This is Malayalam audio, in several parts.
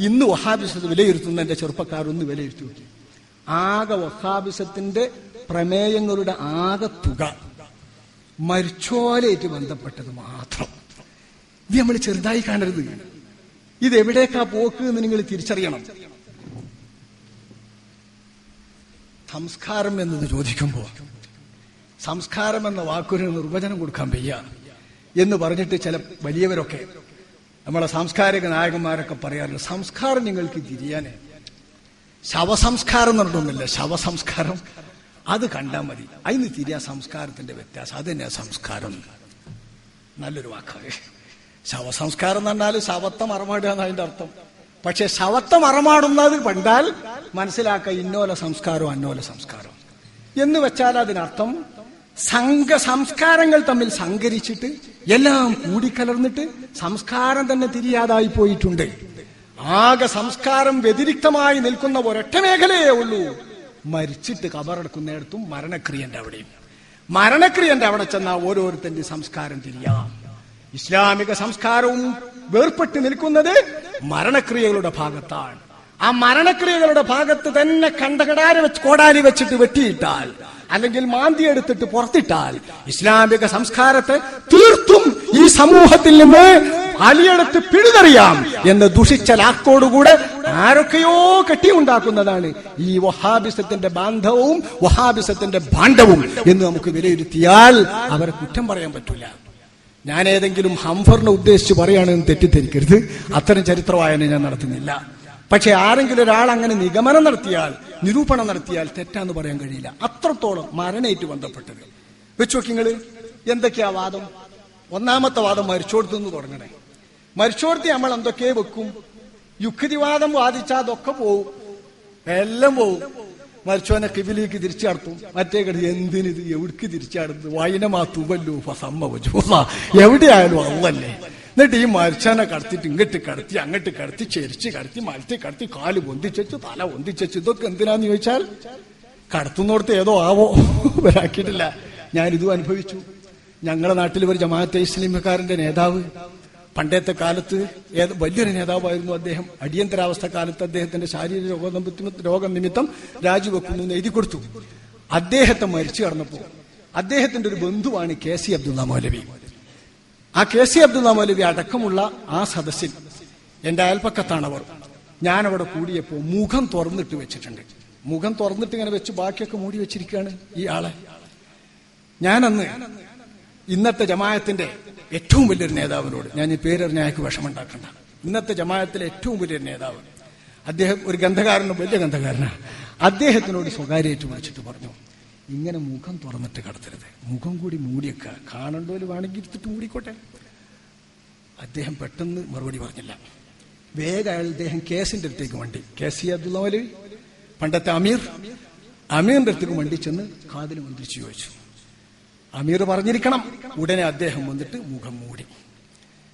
ഇന്ന് വഹാബിസത്ത് വിലയിരുത്തുന്ന എന്റെ ചെറുപ്പക്കാരൊന്ന് വിലയിരുത്തി നോക്കി. ആകെ വഹാബിസത്തിന്റെ പ്രമേയങ്ങളുടെ ആകെ തുക മരിച്ചോലേറ്റ് ബന്ധപ്പെട്ടത് മാത്രം. ഇത് നമ്മൾ ചെറുതായി കാണരുത്. ഇത് എവിടേക്കാ പോക്ക് എന്ന് നിങ്ങൾ തിരിച്ചറിയണം. സംസ്കാരം എന്നത് ചോദിക്കുമ്പോൾ സംസ്കാരം എന്ന വാക്കൊരു നിർവചനം കൊടുക്കാൻ വയ്യ എന്ന് പറഞ്ഞിട്ട് ചില വലിയവരൊക്കെ നമ്മളെ സാംസ്കാരിക നായകന്മാരൊക്കെ പറയാറില്ല സംസ്കാരം നിങ്ങൾക്ക് തിരിയാനേ. ശവസംസ്കാരം എന്ന് ശവസംസ്കാരം. അത് കണ്ടാൽ മതി. അതിന് തിരിയാ സംസ്കാരത്തിന്റെ വ്യത്യാസം. അത് തന്നെയാ സംസ്കാരം. നല്ലൊരു വാക്കാണ്. ശവസംസ്കാരം എന്ന് പറഞ്ഞാൽ ശവത്തെ മറമാടുക എന്നാണ് അതിന്റെ അർത്ഥം. പക്ഷെ ശവത്തെ മറമാടുന്നത് കണ്ടാൽ മനസ്സിലാക്കുക ഇന്നോല സംസ്കാരം അന്നോല സംസ്കാരം എന്ന് വെച്ചാൽ അതിനർത്ഥം സംഘ സംസ്കാരങ്ങൾ തമ്മിൽ സങ്കരിച്ചിട്ട് എല്ലാം കൂടിക്കലർന്നിട്ട് സംസ്കാരം തന്നെ തിരിയാതായി പോയിട്ടുണ്ട്. ആകെ സംസ്കാരം വ്യതിരിക്തമായി നിൽക്കുന്ന ഒരൊറ്റ മേഖലയേ ഉള്ളൂ. മരിച്ചിട്ട് കബറടക്കുന്നിടത്തും മരണക്രിയന്റെ അവിടെയും. മരണക്രിയന്റെ അവിടെ ചെന്നാൽ ഓരോരുത്തന്റെ സംസ്കാരം തിരിയാം. ഇസ്ലാമിക സംസ്കാരവും വേർപെട്ട് നിൽക്കുന്നത് മരണക്രിയകളുടെ ഭാഗത്താണ്. ആ മരണക്രിയകളുടെ ഭാഗത്ത് തന്നെ കണ്ടകടാര വെച്ച് കോടാലി വെച്ചിട്ട് വെട്ടിയിട്ടാൽ അല്ലെങ്കിൽ മാന്തി എടുത്തിട്ട് പുറത്തിട്ടാൽ ഇസ്ലാമിക സംസ്കാരത്തെ തീർത്തും ഈ സമൂഹത്തിൽ നിന്ന് അലിയെടുത്ത് പിഴുതെറിയാം എന്ന് ദുഷിച്ച ലാക്കോടുകൂടെ ആരൊക്കെയോ കെട്ടിയുണ്ടാക്കുന്നതാണ് ഈ വഹാബിസത്തിന്റെ ബാന്ധവവും വഹാബിസത്തിന്റെ ഭാണ്ഡവും എന്ന് നമുക്ക് വിലയിരുത്തിയാൽ അവരെ കുറ്റം പറയാൻ പറ്റില്ല ഞാൻ ഏതെങ്കിലും ഹംഫറിനെ ഉദ്ദേശിച്ച് പറയുകയാണെന്ന് തെറ്റിദ്ധരിക്കരുത്. അത്തരം ചരിത്രവായന ഞാൻ നടത്തുന്നില്ല. പക്ഷെ ആരെങ്കിലും ഒരാൾ അങ്ങനെ നിഗമനം നടത്തിയാൽ നിരൂപണം നടത്തിയാൽ തെറ്റാന്ന് പറയാൻ കഴിയില്ല. അത്രത്തോളം മരണേറ്റ് ബന്ധപ്പെട്ടത് വെച്ചു നോക്കിങ്ങൾ എന്തൊക്കെയാ വാദം? ഒന്നാമത്തെ വാദം മരിച്ചോടത്തുനിന്ന് തുടങ്ങണേ. മരിച്ചോടത്ത് നമ്മൾ എന്തൊക്കെ വെക്കും? യുക്തിവാദം വാദിച്ചാൽ അതൊക്കെ പോവും. എല്ലാം പോവും. മരിച്ചോനെ കിബിലേക്ക് തിരിച്ചു നടത്തും. മറ്റേ കടി എന്തിനിത്? എവിടേക്ക് വായന വൈനമാ തുവല്ലു സമ്മവച്ചു എവിടെയായാലും അള്ളല്ലേ. എന്നിട്ട് ഈ മരിച്ചാനെ കടത്തിട്ട് ഇങ്ങോട്ട് കടത്തി അങ്ങോട്ട് കടത്തി ചെരിച്ച് കടത്തി മലത്തി കടത്തി കാൽ പൊന്തിച്ചു തല പൊന്തിച്ചു ഇതൊക്കെ എന്തിനാന്ന് ചോദിച്ചാൽ കടത്തുന്നോടത്ത് ഏതോ ആവോ ഇവരാക്കിയിട്ടില്ല ഞാനിതും അനുഭവിച്ചു. ഞങ്ങളുടെ നാട്ടിൽ ഒരു ജമാഅത്തെ ഇസ്ലിമക്കാരന്റെ നേതാവ് പണ്ടത്തെ കാലത്ത് ഏത് വലിയൊരു നേതാവായിരുന്നു അദ്ദേഹം. അടിയന്തരാവസ്ഥ കാലത്ത് അദ്ദേഹത്തിന്റെ ശാരീരിക രോഗ രോഗം നിമിത്തം രാജിവെക്കുന്നു എന്ന് എഴുതി കൊടുത്തു. അദ്ദേഹത്തെ മരിച്ചു കടന്നപ്പോ അദ്ദേഹത്തിന്റെ ഒരു ബന്ധുവാണ് കെ സി അബ്ദുള്ള മൗലവി. ആ കെ സി അബ്ദുള്ള മൗലവി അടക്കമുള്ള ആ സദസ്സിൽ എന്റെ അയൽപ്പക്കത്താണ് അവർ ഞാൻ അവിടെ കൂടിയപ്പോ മുഖം തുറന്നിട്ട് വെച്ചിട്ടുണ്ട്. മുഖം തുറന്നിട്ട് ഇങ്ങനെ വെച്ച് ബാക്കിയൊക്കെ മൂടി വെച്ചിരിക്കുകയാണ് ഈ ആളെ. ഞാനന്ന് ഇന്നത്തെ ജമായത്തിന്റെ ഏറ്റവും വലിയൊരു നേതാവിനോട് ഞാൻ ഈ പേരറിഞ്ഞ അയാൾക്ക് വിഷമുണ്ടാക്കണ്ട ഇന്നത്തെ ജമായത്തിലെ ഏറ്റവും വലിയൊരു നേതാവ്. അദ്ദേഹം ഒരു ഗന്ധകാരനും വലിയ ഗന്ധകാരനാണ്. അദ്ദേഹത്തിനോട് സ്വകാര്യമായിട്ട് വിളിച്ചിട്ട് പറഞ്ഞു. ഇങ്ങനെ മുഖം തുറന്നിട്ട് കടത്തരുത്. മുഖം കൂടി മൂടിയൊക്കെ കാണണ്ടോൽ വേണമെങ്കിൽ ഇരുത്തിട്ട് മൂടിക്കോട്ടെ. അദ്ദേഹം പെട്ടെന്ന് മറുപടി പറഞ്ഞില്ല. വേഗം അയാൾ കേസിന്റെ അടുത്തേക്ക് വണ്ടി. കെ സി അബ്ദുള്ള മൗലവി പണ്ടത്തെ അമീർ. അമീറിന്റെ അടുത്തേക്ക് വണ്ടി ചെന്ന് കാതിൽ മന്ത്രിച്ചു ചോദിച്ചു. അമീർ പറഞ്ഞിരിക്കണം. ഉടനെ അദ്ദേഹം വന്നിട്ട് മുഖം മൂടി.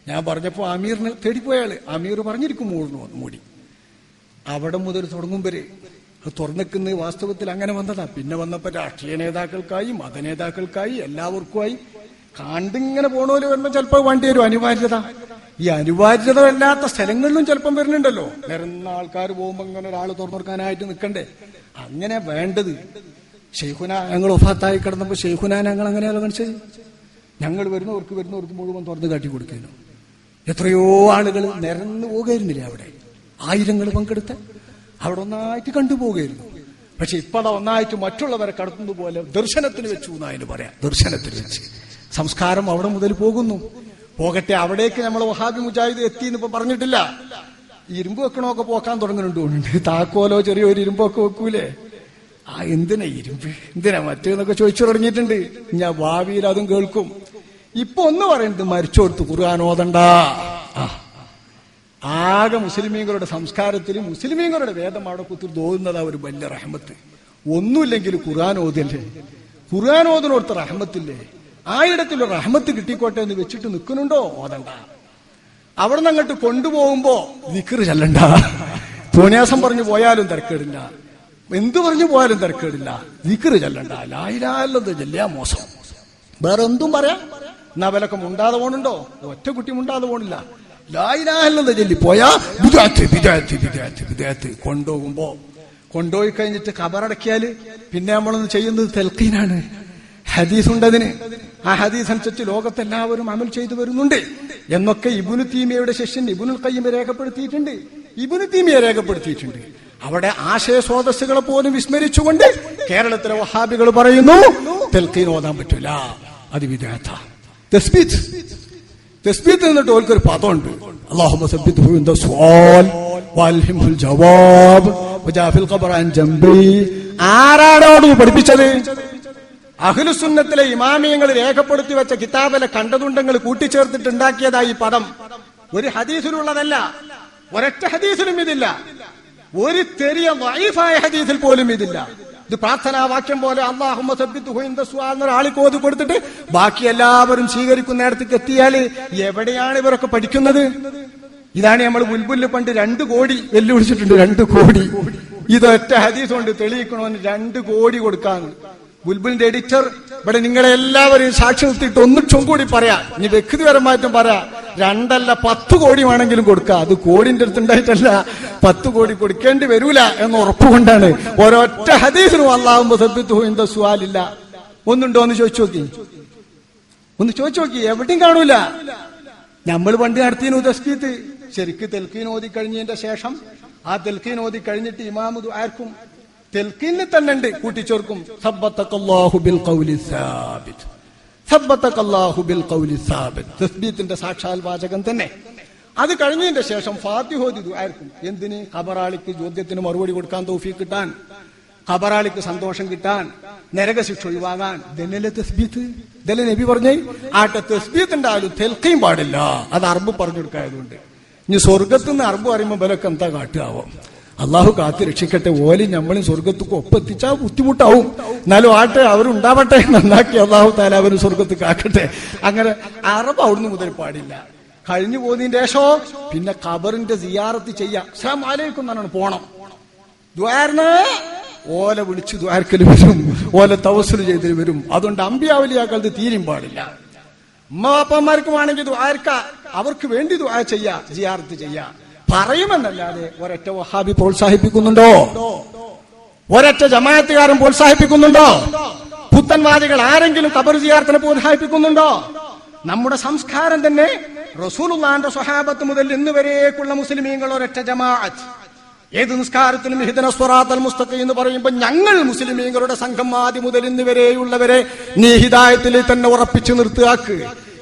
ഞാൻ പറഞ്ഞപ്പോ അമീറിന് തേടിപ്പോയാൾ അമീർ പറഞ്ഞിരിക്കും മൂടുന്നു മൂടി. അവിടെ മുതൽ തുടങ്ങും വരെ തുറന്നിക്കുന്ന വാസ്തവത്തിൽ അങ്ങനെ വന്നതാ. പിന്നെ വന്നപ്പോ രാഷ്ട്രീയ നേതാക്കൾക്കായി മതനേതാക്കൾക്കായി എല്ലാവർക്കുമായി കണ്ടിങ്ങനെ പോണോൽ വരുമ്പോ ചിലപ്പോ വേണ്ടി വരും. അനിവാര്യത. ഈ അനിവാര്യത അല്ലാത്ത സ്ഥലങ്ങളിലും ചിലപ്പം വരുന്നുണ്ടല്ലോ. നിരന്ന ആൾക്കാർ പോകുമ്പോ ഇങ്ങനെ ഒരാൾ തുറന്നെടുക്കാനായിട്ട് നിൽക്കണ്ടേ അങ്ങനെ വേണ്ടത്. ഷെയ്ഖുന ഞങ്ങൾ ഒഫാത്തായി കിടന്നപ്പോ ഷെയ്ഖുന ഞങ്ങൾ അങ്ങനെ കാണിച്ചത്? ഞങ്ങൾ വരുന്നവർക്ക് വരുന്നവർക്ക് മുഴുവൻ തുറന്ന് കാട്ടി കൊടുക്കുന്നു എത്രയോ ആളുകൾ നിരന്നു പോകായിരുന്നില്ലേ അവിടെ? ആയിരങ്ങൾ പങ്കെടുത്ത അവിടെ ഒന്നായിട്ട് കണ്ടുപോകുകയായിരുന്നു പക്ഷെ ഇപ്പൊ അത് ഒന്നായിട്ട് മറ്റുള്ളവരെ കടത്തുന്നത് പോലെ ദർശനത്തിന് വെച്ചു എന്നായി പറയാം. ദർശനത്തിന് വെച്ച്. സംസ്കാരം അവിടെ മുതൽ പോകുന്നു. പോകട്ടെ അവിടേക്ക് നമ്മൾ വഹാബി മുജാഹിദ് എത്തി എന്ന് ഇപ്പൊ പറഞ്ഞിട്ടില്ല ഇരുമ്പ് വെക്കണമൊക്കെ പോക്കാൻ തുടങ്ങുന്നുണ്ട്. താക്കോലോ ചെറിയൊരു ഇരുമ്പൊക്കെ വെക്കൂലേ? ആ എന്തിനാ ഇരുമ്പ്? എന്തിനാ മറ്റേന്നൊക്കെ ചോദിച്ചു തുടങ്ങിയിട്ടുണ്ട്. ഞാൻ ഭാവിയിൽ അതും കേൾക്കും. ഇപ്പൊ ഒന്ന് പറയുന്നത് മരിച്ചോടുത്ത് ഓതണ്ട. ആ. ആകെ മുസ്ലിമീങ്ങളുടെ സംസ്കാരത്തിൽ മുസ്ലിമീങ്ങളുടെ വേദം അവിടെ കുത്തിരി തോന്നുന്നത് ഒരു വലിയ റഹമത്ത്. ഒന്നുമില്ലെങ്കിൽ ഖുർആൻ ഓതില്ലേ ഖുർആൻ ഓതിനോടുത്ത റഹമത്തില്ലേ? ആ ഇടത്തിൽ റഹമത്ത് കിട്ടിക്കോട്ടെ എന്ന് വെച്ചിട്ട് നിൽക്കുന്നുണ്ടോ ഓതണ്ട. അവിടെ നിന്ന് അങ്ങോട്ട് കൊണ്ടുപോകുമ്പോ നിക്കറ് ചെല്ലണ്ട. തോന്നിയാസം പറഞ്ഞു പോയാലും തിരക്കേടില്ല. എന്തു പറഞ്ഞു പോയാലും തിരക്കേടില്ല. നിക്കറ് ചെല്ലണ്ട. ലായിലാലത് ചെല്ലിയാ മോശം. വേറെ എന്തും പറയാം. എന്നാ വിലക്കം മുണ്ടാതെ പോണുണ്ടോ? ഒറ്റ കുട്ടി മുണ്ടാതെ പോണില്ല. ലായിലാഹല്ലെന്ന് ചൊല്ലി പോയാ ബിദാത്ത് ബിദാത്ത് ബിദാത്ത് വിദാത്ത് കൊണ്ടുപോകുമ്പോ കൊണ്ടുപോയി കഴിഞ്ഞിട്ട് കബറടക്കിയാൽ പിന്നെ നമ്മളൊന്ന് ചെയ്യുന്നത് തെൽക്കീനാണ് ഹദീസ് ഉണ്ടതിന് ആ ഹദീസ് അനുസരിച്ച് ലോകത്തെല്ലാവരും അമൽ ചെയ്തു വരുന്നുണ്ട്. എന്നൊക്കെ ഇബുനു തീമിയയുടെ ശിഷ്യൻ ഇബുനുൽ കയ്യമെ രേഖപ്പെടുത്തിയിട്ടുണ്ട്. ഇബുനു തീമിയെ രേഖപ്പെടുത്തിയിട്ടുണ്ട്. അവിടെ ആശയ സ്രോതസ്സുകളെ പോലും വിസ്മരിച്ചുകൊണ്ട് കേരളത്തിലെ വഹാബികൾ പറയുന്നു തെൽക്കീൻ ഓതാൻ പറ്റൂല. അത് വിദേഹത്ത തസ്ബീത്ത് എന്നിട്ട് ഓൽക്കൊരു പദമുണ്ട് ആരാടോട് പഠിപ്പിച്ചത്? അഖിലുസുന്നത്തിലെ ഇമാമിയങ്ങൾ രേഖപ്പെടുത്തി വെച്ച കിതാബിലെ കണ്ടതുണ്ടങ്ങൾ കൂട്ടിച്ചേർത്തിട്ട് ഉണ്ടാക്കിയതായി ഈ പദം. ഒരു ഹദീസിലുള്ളതല്ല. ഒരൊറ്റ ഹദീസിലും ഇതില്ല. ഒരു തെറിയ വൈഫായ ഹദീസിൽ പോലും ഇതില്ല. ഇത് പ്രാർത്ഥനാവാക്യം പോലെ അള്ളാഹുമ്മ സബ്ബിത്ഹു ഇൻദ സുആൽ എന്നൊരാളിക്ക് ഓതി കൊടുത്തിട്ട് ബാക്കി എല്ലാവരും സ്വീകരിക്കുന്നിടത്തേക്ക് എത്തിയാൽ എവിടെയാണ് ഇവരൊക്കെ പഠിക്കുന്നത്? ഇതാണ് നമ്മൾ ബുൽബുല്ല് പണ്ട് രണ്ട് കോടി വെല്ലുവിളിച്ചിട്ടുണ്ട്. രണ്ട് കോടി. ഇതൊറ്റ ഹദീസ് കൊണ്ട് തെളിയിക്കണമെന്ന് രണ്ട് കോടി കൊടുക്കാന്ന്. ബുൽബുലിന്റെ എഡിറ്റർ ഇവിടെ നിങ്ങളെ എല്ലാവരെയും സാക്ഷി നിർത്തിയിട്ട് ഒന്നിച്ചും കൂടി പറയാ. ഇനി വ്യക്തിപരമായിട്ടും പറയാ. രണ്ടല്ല പത്ത് കോടി വേണമെങ്കിലും കൊടുക്കുക അത് കോടിന്റെ അടുത്ത് ഉണ്ടായിട്ടല്ല. പത്ത് കോടി കൊടുക്കേണ്ടി വരൂല എന്ന് ഉറപ്പുകൊണ്ടാണ്. ഒരൊറ്റ ഹദീസിനും അള്ളാഹുമ്പോ സബ്യത്തു എന്താ സുവാലില്ല. ഒന്നുണ്ടോ എന്ന് ചോദിച്ചു നോക്കി. ഒന്ന് ചോദിച്ചു നോക്കി. എവിടെയും കാണൂല. നമ്മൾ പണ്ട് നടത്തിയ ഉദസ്കീത്ത് ശരിക്ക് തെൽക്കീൻ ഓതി കഴിഞ്ഞതിന്റെ ശേഷം ആ തെൽക്കീൻ ഓതി കഴിഞ്ഞിട്ട് ഇമാമുദ് ആർക്കും തെൽക്കീനിൽ തന്നെ ഉണ്ട് കൂട്ടിച്ചേർക്കും തസ്ബീത്തിന്റെ സാക്ഷാൽ വാചകം തന്നെ. അത് കഴിഞ്ഞതിന്റെ ശേഷം ഫാത്തിഹോദി ആയിരിക്കും എന്തിന്? ഖബറാളിക്ക് ചോദ്യത്തിന് മറുപടി കൊടുക്കാൻ തോഫി കിട്ടാൻ. ഖബറാളിക്ക് സന്തോഷം കിട്ടാൻ. നരക നരകശിക്ഷ ഒഴിവാകാൻ. ഇതല്ലേ തസ്ബീത്ത്. ഇതല്ലേ നബി പറഞ്ഞേ ആട്ടെ തസ്ബീത്തിന്റെ ഉണ്ടായാലും തെൽക്കയും പാടില്ല. അത് അറബ് പറഞ്ഞു കൊടുക്കായതുകൊണ്ട്. ഇനി സ്വർഗത്ത് നിന്ന് അറബ് പറയുമ്പോൾ ബലൊക്കെ എന്താ കാട്ടുകയാവും അള്ളാഹു കാത്തി രക്ഷിക്കട്ടെ. ഓലി നമ്മളും സ്വർഗത്തുക്ക് ഒപ്പെത്തിച്ചാൽ ബുദ്ധിമുട്ടാവും. എന്നാലും ആട്ടെ അവരുണ്ടാവട്ടെ. നന്നാക്കി അള്ളാഹു താല അവരും സ്വർഗത്ത് കാക്കട്ടെ. അങ്ങനെ അറബ് അവിടുന്ന് മുതൽ പാടില്ല. കഴിഞ്ഞു പോകുന്നതിന് ശേഷം പിന്നെ ഖബറിന്റെ സിയാറത്ത് ചെയ്യാം. സാം ആലോചിക്കും എന്നാണ് പോണം. ദ്വാരന് ഓല വിളിച്ച് ദ്വാരക്കൽ വരും. ഓല തവസൽ ചെയ്തിൽ വരും. അതുകൊണ്ട് അമ്പിയാവലിയാക്കളത് തീരും പാടില്ല. അമ്മ വേണമെങ്കിൽ ദ്വാരക്ക അവർക്ക് വേണ്ടി ദ്വാര ചെയ്യാ സിയാറത്ത് ചെയ്യാ. പറയുമെന്നല്ലാതെ ഒരൊറ്റ വഹാബി പ്രോത്സാഹിപ്പിക്കുന്നുണ്ടോ? ഒരൊറ്റ ജമാഅത്തുകാരൻ പ്രോത്സാഹിപ്പിക്കുന്നുണ്ടോ? പുത്തൻവാദികൾ ആരെങ്കിലും കബർ ജിയാർത്തിനെ പ്രോത്സാഹിപ്പിക്കുന്നുണ്ടോ? നമ്മുടെ സംസ്കാരം തന്നെ റസൂലുള്ളാന്റെ സ്വഹാബത്ത് മുതൽ ഇന്ന് വരേക്കുള്ള മുസ്ലിമീങ്ങൾ ഒരൊറ്റ ജമാഅത്ത്. ഏത് നിസ്കാരത്തിനും ഹിദന സ്വറാത്തൽ മുസ്തഖി എന്ന് പറയുമ്പോൾ ഞങ്ങൾ മുസ്ലിമീങ്ങളുടെ സംഘം ആദ്യം മുതൽ ഇന്ന് വരെയുള്ളവരെ നീ ഹിദായത്തിൽ തന്നെ ഉറപ്പിച്ചു നിർത്തുക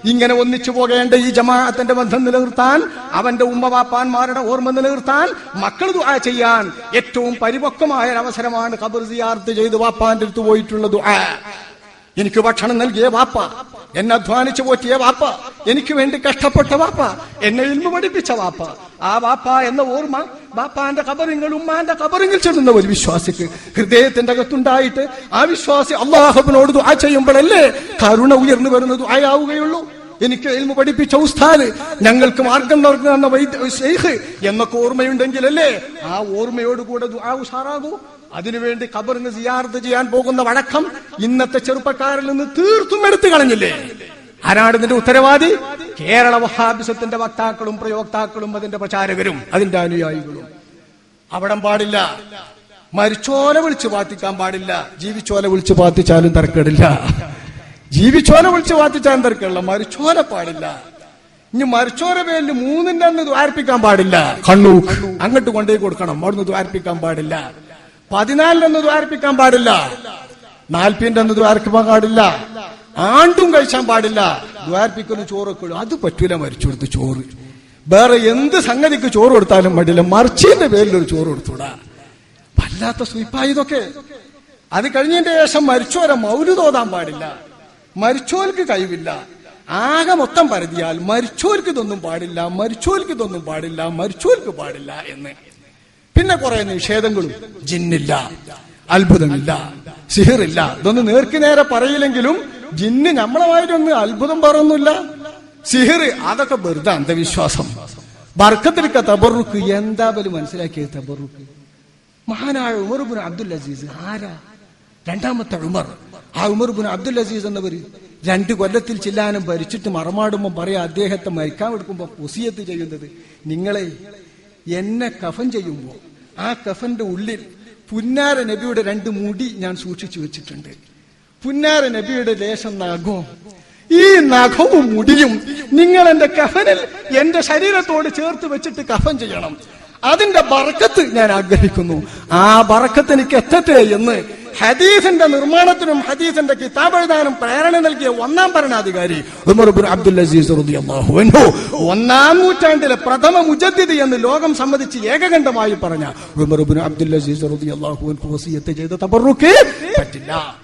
ഇങ്ങനെ ഒന്നിച്ചു പോകേണ്ട ഈ ജമാഅത്തിന്റെ ബന്ധം നിലനിർത്താൻ അവന്റെ ഉമ്മവാപ്പാന്മാരുടെ ഓർമ്മ നിലനിർത്താൻ മക്കൾ ദുആ ചെയ്യാൻ ഏറ്റവും പരിപക്വമായ ഒരു അവസരമാണ് കബർ സിയാർത്ത് ചെയ്ത് വാപ്പാന്റെ അടുത്ത് പോയിട്ടുള്ള ദുആ. എനിക്ക് ഭക്ഷണം നൽകിയ വാപ്പ. എന്നെ അധ്വാനിച്ചു പോറ്റിയ വാപ്പ എനിക്ക് വേണ്ടി കഷ്ടപ്പെട്ട വാപ്പ എന്നെ ഇൽമ പഠിപ്പിച്ച വാപ്പ. ആ വാപ്പ എന്ന ഓർമ്മ ബാപ്പാന്റെ കബറിങ്ങൾ ഉമ്മാന്റെ കബറിങ്ങൾ ചെല്ലുന്ന ഒരു വിശ്വാസിക്ക് ഹൃദയത്തിന്റെ അകത്തുണ്ടായിട്ട് ആ വിശ്വാസി അള്ളാഹബിനോട് ദുആ ചെയ്യുമ്പോഴല്ലേ കരുണ ഉയർന്നു വരുന്നത് ആയാവുകയുള്ളൂ എനിക്ക് എൽമ പഠിപ്പിച്ച ഉസ്താദ് ഞങ്ങൾക്ക് മാർഗം നൽകുന്ന വൈദ്യ എന്നൊക്കെ ഓർമ്മയുണ്ടെങ്കിലല്ലേ ആ ഓർമ്മയോടുകൂടെ ദുആ ഉഷാറാകൂ. അതിനുവേണ്ടി ഖബറിന് സിയാർത്ത് ചെയ്യാൻ പോകുന്ന വഴക്കം ഇന്നത്തെ ചെറുപ്പക്കാരിൽ നിന്ന് തീർത്തും എടുത്തു കളഞ്ഞില്ലേ? ആരാണ് ഇതിന്റെ ഉത്തരവാദി? കേരള വഹാബിസത്തിന്റെ വക്താക്കളും പ്രയോക്താക്കളും അതിന്റെ പ്രചാരകരും അതിന്റെ അനുയായികളും. അവിടം പാടില്ല. മരിച്ചോല വിളിച്ചു പാത്തിക്കാൻ പാടില്ല. ജീവിച്ചോല വിളിച്ചു പാത്തിച്ചാലും തർക്കടില്ല ജീവിച്ചോല വിളിച്ചു പാത്തിച്ചാലും തർക്കമില്ല. മരിച്ചോല പാടില്ല. ഇനി മരിച്ചോര പേരിൽ മൂന്നിന്റെ അന്ന് ദ്വാരിപ്പിക്കാൻ പാടില്ല. കണ്ണൂർ അങ്ങോട്ട് കൊണ്ടുപോയി കൊടുക്കണം. അവിടുന്ന് ദ്വാരിപ്പിക്കാൻ പാടില്ല. പതിനാലിന്റെ അന്ന് ദ്വാരിപ്പിക്കാൻ പാടില്ല. നാൽപ്പതിന്റെ അന്ന് ദ്വാരിപ്പിക്കാൻ പാടില്ല. ആണ്ടും കഴിച്ചാൻ പാടില്ല. ദ്വാരിപ്പിക്കുന്ന ചോറൊക്കെ അത് പറ്റൂല മരിച്ചു കൊടുത്ത് ചോറ്. വേറെ എന്ത് സംഗതിക്ക് ചോറ് കൊടുത്താലും പാടില്ല മറിച്ചിന്റെ പേരിൽ ഒരു ചോറ് കൊടുത്തൂടാ വല്ലാത്ത സ്വീപ്പായി ഇതൊക്കെ. അത് കഴിഞ്ഞതിന്റെ ശേഷം മരിച്ചോരെ മൗലു തോതാൻ പാടില്ല. മരിച്ചോൽക്ക് കഴിവില്ല. ആകെ മൊത്തം പരതിയാൽ മരിച്ചോൽക്ക് ഇതൊന്നും പാടില്ല മരിച്ചോൽക്ക് ഇതൊന്നും പാടില്ല മരിച്ചോൽക്ക് പാടില്ല എന്ന്. പിന്നെ കുറെ നിഷേധങ്ങളും. ജിന്നില്ല അത്ഭുതമില്ല സിഹിറില്ല. ഇതൊന്നും നേർക്ക് നേരെ പറയില്ലെങ്കിലും ജിന്ന് നമ്മളമായിട്ടൊന്നും അത്ഭുതം പറയുന്നില്ല സിഹിർ അതൊക്കെ വെറുതെ അന്ധവിശ്വാസം. ബർക്കത്തിരിക്ക തബറുക്ക് എന്താ പോലെ മനസ്സിലാക്കിയത് തബറുക്ക്? മഹാനായ ഉമർബുൻ അബ്ദുൽ അസീസ് ആരാ? രണ്ടാമത്തെ ഉമർ. ആ ഉമർബുൻ അബ്ദുൽ അസീസ് എന്നവര് രണ്ട് കൊല്ലത്തിൽ ചില്ലാനും ഭരിച്ചിട്ട് മറമാടുമ്പോൾ പറയാ അദ്ദേഹത്തെ മരിക്കാൻ എടുക്കുമ്പോൾ ഒസിയത്ത് ചെയ്യുന്നത്. നിങ്ങളെ എന്നെ കഫൻ ചെയ്യുമ്പോൾ ആ കഫന്റെ ഉള്ളിൽ പുന്നാര നബിയുടെ രണ്ട് മുടി ഞാൻ സൂക്ഷിച്ചു വെച്ചിട്ടുണ്ട്. പുന്നാര നബിയുടെ ലേശം നഖവും ഈ നഖവും മുടിയും നിങ്ങൾ എന്റെ കഫനിൽ എന്റെ ശരീരത്തോട് ചേർത്ത് വെച്ചിട്ട് കഫൻ ചെയ്യണം. അതിന്റെ ബറക്കത്ത് ഞാൻ ആഗ്രഹിക്കുന്നു. ആ ബറക്കത്ത് എനിക്ക് എത്തട്ടെ എന്ന് ഹദീസിന്റെ നിർമ്മാണത്തിനും ഹദീസിന്റെ കിതാബ് എഴുതാനും പ്രേരണ നൽകിയ ഒന്നാം ഭരണാധികാരി ഉമർ അബ്ദുൽ അസീസ് ഒന്നാം നൂറ്റാണ്ടിലെ പ്രഥമ മുജദ്ദിദ് എന്ന് ലോകം സംബന്ധിച്ച് ഏകകണ്ഠമായി പറഞ്ഞ ഉമർ അബ്ദുൽ അസീസ് വസിയത്ത് ചെയ്ത പറ്റില്ല.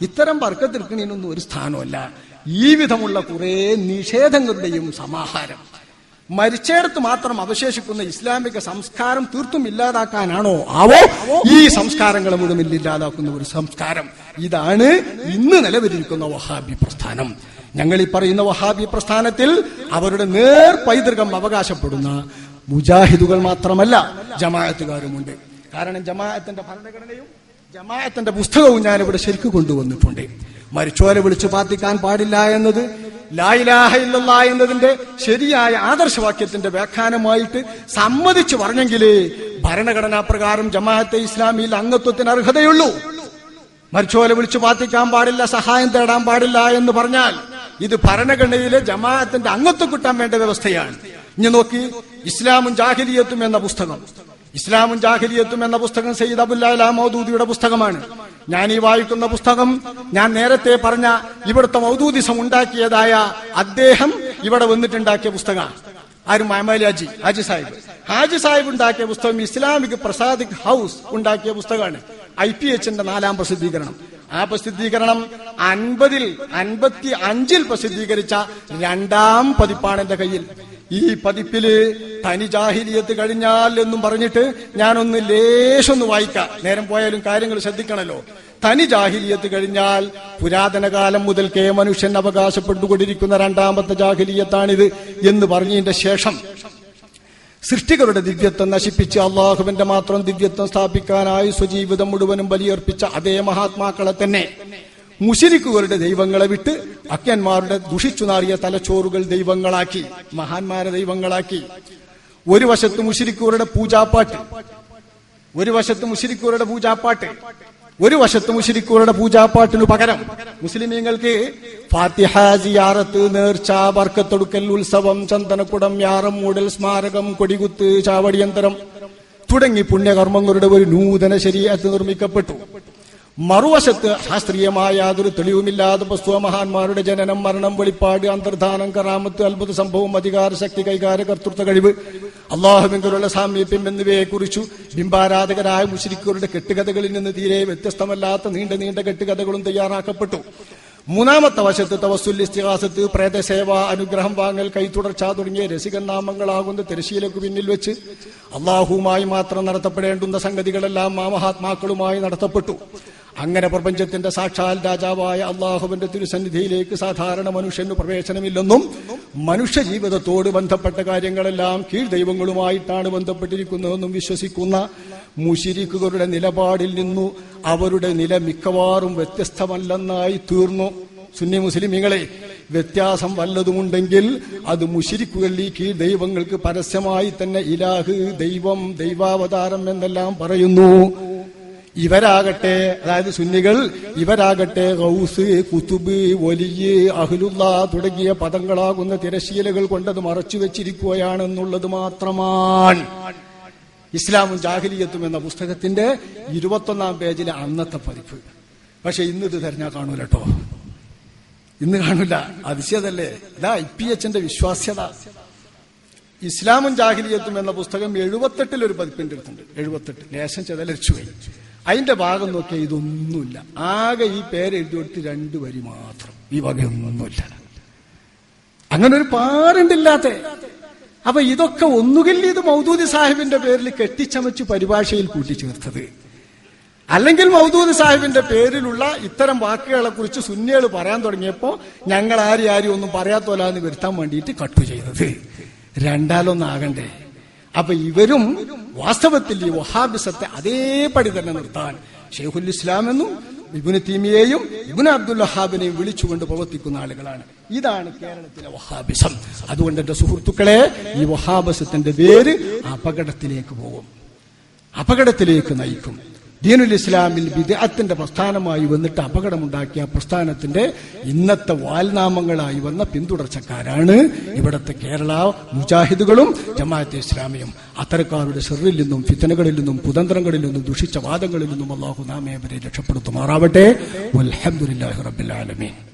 ഇത്തരം വർക്കത്തിരിക്കണതിനൊന്നും ഒരു സ്ഥാനമല്ല. ഈ വിധമുള്ള കുറെ നിഷേധങ്ങളുടെയും സമാഹാരം. മരിച്ചേടത്ത് മാത്രം അവശേഷിക്കുന്ന ഇസ്ലാമിക സംസ്കാരം തീർത്തും ഇല്ലാതാക്കാനാണോ? ആവോ? ഈ സംസ്കാരങ്ങളെ മുഴുവൻ ഇല്ലാതാക്കുന്ന ഒരു സംസ്കാരം. ഇതാണ് ഇന്ന് നിലവിലിരിക്കുന്ന വഹാബി പ്രസ്ഥാനം. ഞങ്ങൾ ഈ പറയുന്ന വഹാബി പ്രസ്ഥാനത്തിൽ അവരുടെ നേർ പൈതൃകം അവകാശപ്പെടുന്ന മുജാഹിദുകൾ മാത്രമല്ല ജമാഅത്തുകാരുമുണ്ട്. കാരണം ജമാഅത്തിന്റെ ഭരണഘടനയും ജമാഅത്തിന്റെ പുസ്തകവും ഞാനിവിടെ ശരിക്കും കൊണ്ടുവന്നിട്ടുണ്ട്. മരിച്ചോരെ വിളിച്ചു പ്രാർത്ഥിക്കാൻ പാടില്ല എന്നത് ലായിലാഹ ഇല്ലല്ല എന്നതിന്റെ ശരിയായ ആദർശവാക്യത്തിന്റെ വ്യാഖ്യാനമായിട്ട് സമ്മതിച്ചു പറഞ്ഞെങ്കിലേ ഭരണഘടനാ പ്രകാരം ജമാഅത്തെ ഇസ്ലാമിയിൽ അംഗത്വത്തിന് അർഹതയുള്ളൂ. മരിച്ചോലെ വിളിച്ചു പാർത്തിക്കാൻ പാടില്ല സഹായം തേടാൻ പാടില്ല എന്ന് പറഞ്ഞാൽ ഇത് ഭരണഘടനയിലെ ജമാഅത്തിന്റെ അംഗത്വം കിട്ടാൻ വേണ്ട വ്യവസ്ഥയാണ്. ഇനി നോക്കി ഇസ്ലാമും ജാഹിലിയത്തും എന്ന പുസ്തകം. ഇസ്ലാമും ജാഹിലിയത്തും എന്ന പുസ്തകം സയ്യിദ് അബുല്ലാ മൗദൂദിയുടെ പുസ്തകമാണ്. ഞാൻ ഈ വായിക്കുന്ന പുസ്തകം ഞാൻ നേരത്തെ പറഞ്ഞ ഇവിടുത്തെ മൗദൂദിസം ഉണ്ടാക്കിയതായ അദ്ദേഹം ഇവിടെ വന്നിട്ടുണ്ടാക്കിയ പുസ്തകമാണ്. ആരും മഹമാലി ഹാജി ഹാജി സാഹിബ്. ഹാജി സാഹിബ് ഉണ്ടാക്കിയ പുസ്തകം ഇസ്ലാമിക് പ്രസാദിക് ഹൗസ് ഉണ്ടാക്കിയ പുസ്തകമാണ്. ഐ പി എച്ചിന്റെ നാലാം പ്രസിദ്ധീകരണം. ആ പ്രസിദ്ധീകരണം അൻപതിൽ അൻപത്തി അഞ്ചിൽ പ്രസിദ്ധീകരിച്ച രണ്ടാം പതിപ്പാണ് എന്റെ കയ്യിൽ. ഈ പതിപ്പിൽ തനി ജാഹിലിയത്ത് കഴിഞ്ഞാൽ എന്നും പറഞ്ഞിട്ട് ഞാനൊന്ന് ലേശൊന്ന് വായിക്കാം. നേരം പോയാലും കാര്യങ്ങൾ ശ്രദ്ധിക്കണല്ലോ. തനി ജാഹിലിയത്ത് കഴിഞ്ഞാൽ പുരാതന കാലം മുതൽക്കേ മനുഷ്യൻ അവകാശപ്പെട്ടുകൊണ്ടിരിക്കുന്ന രണ്ടാമത്തെ ജാഹിലിയത്താണിത് എന്ന് പറഞ്ഞതിന്റെ ശേഷം സൃഷ്ടികളുടെ ദിവ്യത്വം നശിപ്പിച്ച് അള്ളാഹുവിന്റെ മാത്രം ദിവ്യത്വം സ്ഥാപിക്കാനായി സ്വജീവിതം മുഴുവനും ബലിയർപ്പിച്ച അതേ മഹാത്മാക്കളെ തന്നെ മുശിരിക്കുകളുടെ ദൈവങ്ങളെ വിട്ട് അക്യന്മാരുടെ ദുഷിച്ചു നാറിയ തലച്ചോറുകൾ ദൈവങ്ങളാക്കി മഹാന്മാരെ ദൈവങ്ങളാക്കി. ഒരു വശത്ത് മുഷിരിക്കൂറുടെ പൂജാപ്പാട്ട് ഒരു വശത്ത് മുഷിരിക്കൂറുടെ പൂജാപ്പാട്ട് ഒരു വശത്ത് മുഷിരിക്കൂറുടെ പൂജാപ്പാട്ടിനു പകരം മുസ്ലിമീങ്ങൾക്ക് ഫാത്തിഹ സിയാറത്ത് നേർച്ച വർക്കത്തൊടുക്കൽ ഉത്സവം ചന്ദനക്കുടം യാറം മൂടൽ സ്മാരകം കൊടികുത്ത് ചാവടിയന്തരം തുടങ്ങി പുണ്യകർമ്മങ്ങളുടെ ഒരു നൂതന ശരീരത്ത് നിർമ്മിക്കപ്പെട്ടു. മറുവശത്ത് ശാസ്ത്രീയമായ യാതൊരു തെളിവുമില്ലാതെ വസ്തുവ മഹാന്മാരുടെ ജനനം മരണം വെളിപ്പാട് അന്തർധാനം കറാമത്ത് അത്ഭുത സംഭവം അധികാര ശക്തി കൈകാര്യ കർത്തൃത്വ കഴിവ് അള്ളാഹുവിങ്കലുള്ള സാമീപ്യം എന്നിവയെ കുറിച്ചു ബിംബാരാധകരായ മുസ്ലിക്കുകളുടെ കെട്ടുകഥകളിൽ നിന്ന് തീരെ വ്യത്യസ്തമല്ലാത്ത നീണ്ട നീണ്ട കെട്ടുകഥകളും തയ്യാറാക്കപ്പെട്ടു. മൂന്നാമത്തെ വശത്ത് തവസുല്യസ്തിഹാസത്ത് പ്രേതസേവ അനുഗ്രഹം വാങ്ങൽ കൈത്തുടർച്ച തുടങ്ങിയ രസിക നാമങ്ങളാകുന്ന തിരശീലക്ക് പിന്നിൽ വെച്ച് അള്ളാഹുവുമായി മാത്രം നടത്തപ്പെടേണ്ടുന്ന സംഗതികളെല്ലാം ആ മഹാത്മാക്കളുമായി നടത്തപ്പെട്ടു. അങ്ങനെ പ്രപഞ്ചത്തിന്റെ സാക്ഷാൽ രാജാവായ അള്ളാഹുവിന്റെ തിരുസന്നിധിയിലേക്ക് സാധാരണ മനുഷ്യന് പ്രവേശനമില്ലെന്നും മനുഷ്യ ജീവിതത്തോട് ബന്ധപ്പെട്ട കാര്യങ്ങളെല്ലാം കീഴ് ദൈവങ്ങളുമായിട്ടാണ് ബന്ധപ്പെട്ടിരിക്കുന്നതെന്നും വിശ്വസിക്കുന്ന മുഷിരിക്കുകളുടെ നിലപാടിൽ നിന്നു അവരുടെ നില മിക്കവാറും വ്യത്യസ്തമല്ലെന്നായി തീർന്നു. സുന്നി മുസ്ലിമീങ്ങളെ വ്യത്യാസം വല്ലതുമുണ്ടെങ്കിൽ അത് കീഴ് ദൈവങ്ങൾക്ക് പരസ്യമായി തന്നെ ഇലാഹ് ദൈവം ദൈവാവതാരം എന്നെല്ലാം പറയുന്നു. ഇവരാകട്ടെ അതായത് സുന്നികൾ ഇവരാകട്ടെ ഗൗസ് കുത്തുബ് വലിയ അഹ്ലുല്ല തുടങ്ങിയ പദങ്ങളാകുന്ന തിരശീലകൾ കൊണ്ടത് മറച്ചു വെച്ചിരിക്കുകയാണെന്നുള്ളത് മാത്രമാണ്. ഇസ്ലാമും ജാഹിലിയത്തും എന്ന പുസ്തകത്തിന്റെ ഇരുപത്തൊന്നാം പേജിലെ അന്നത്തെ പതിപ്പ്. പക്ഷെ ഇന്ന് ഇത് തെരഞ്ഞാൽ കാണൂല കേട്ടോ ഇന്ന് കാണൂല. അതിശയതല്ലേ? ഇതാ ഐ പി എച്ചിന്റെ വിശ്വാസ്യത. ഇസ്ലാമും ജാഹിലിയത്തും എന്ന പുസ്തകം എഴുപത്തെട്ടിൽ ഒരു പതിപ്പിന്റെ അടുത്തുണ്ട്. എഴുപത്തെട്ട്. ലേശം ചെതലരിച്ചു പോയി. അതിന്റെ ഭാഗം നോക്കിയാൽ ഇതൊന്നുമില്ല. ആകെ ഈ പേര് എഴുതി കൊടുത്ത് രണ്ടു വരി മാത്രം. ഈ വകയൊന്നുമില്ല. അങ്ങനെ ഒരു പാടുണ്ടില്ലാത്ത. അപ്പൊ ഇതൊക്കെ ഒന്നുകിൽ ഇത് മൗദൂദി സാഹിബിന്റെ പേരിൽ കെട്ടിച്ചമച്ച് പരിഭാഷയിൽ കൂട്ടിച്ചേർത്തത്. അല്ലെങ്കിൽ മൗദൂദ് സാഹിബിന്റെ പേരിലുള്ള ഇത്തരം വാക്കുകളെ കുറിച്ച് സുന്നികൾ പറയാൻ തുടങ്ങിയപ്പോ ഞങ്ങൾ ആരും ആരും ഒന്നും പറയാത്തോലാന്ന് വരുത്താൻ വേണ്ടിയിട്ട് കട്ടു ചെയ്തത്. രണ്ടാലൊന്നാകണ്ടേ. അപ്പൊ ഇവരും വാസ്തവത്തിൽ ഈ വഹാബിസത്തെ അതേപടി തന്നെ നിർത്താൻ ഷെയ്ഖുൽ ഇസ്ലാം എന്നും ഇബുന് തീമിയെയും ഇബുന് അബ്ദുൽ വഹാബിനെയും വിളിച്ചുകൊണ്ട് പ്രവർത്തിക്കുന്ന ആളുകളാണ്. ഇതാണ് കേരളത്തിലെ വഹാബിസം. അതുകൊണ്ട് എന്റെ സുഹൃത്തുക്കളെ ഈ വഹാബിസത്തിന്റെ പേര് അപകടത്തിലേക്ക് പോകും. അപകടത്തിലേക്ക് നയിക്കും. ദീനുൽ ഇസ്ലാമിൽ വിദേഹത്തിന്റെ പ്രസ്ഥാനമായി വന്നിട്ട് അപകടമുണ്ടാക്കിയ പ്രസ്ഥാനത്തിന്റെ ഇന്നത്തെ വാൽനാമങ്ങളായി വന്ന പിന്തുടർച്ചക്കാരാണ് ഇവിടുത്തെ കേരള മുജാഹിദുകളും ജമാഅത്തെ ഇസ്ലാമിയും. അത്തരക്കാരുടെ ഷെറിൽ നിന്നും ഫിത്തനകളിൽ നിന്നും കുതന്ത്രങ്ങളിൽ നിന്നും ദുഷിച്ച വാദങ്ങളിൽ നിന്നും അള്ളാഹു നാമേവരെ രക്ഷപ്പെടുത്തുമാറാവട്ടെ. അലഹമുല്ലാഹി ആലമീൻ.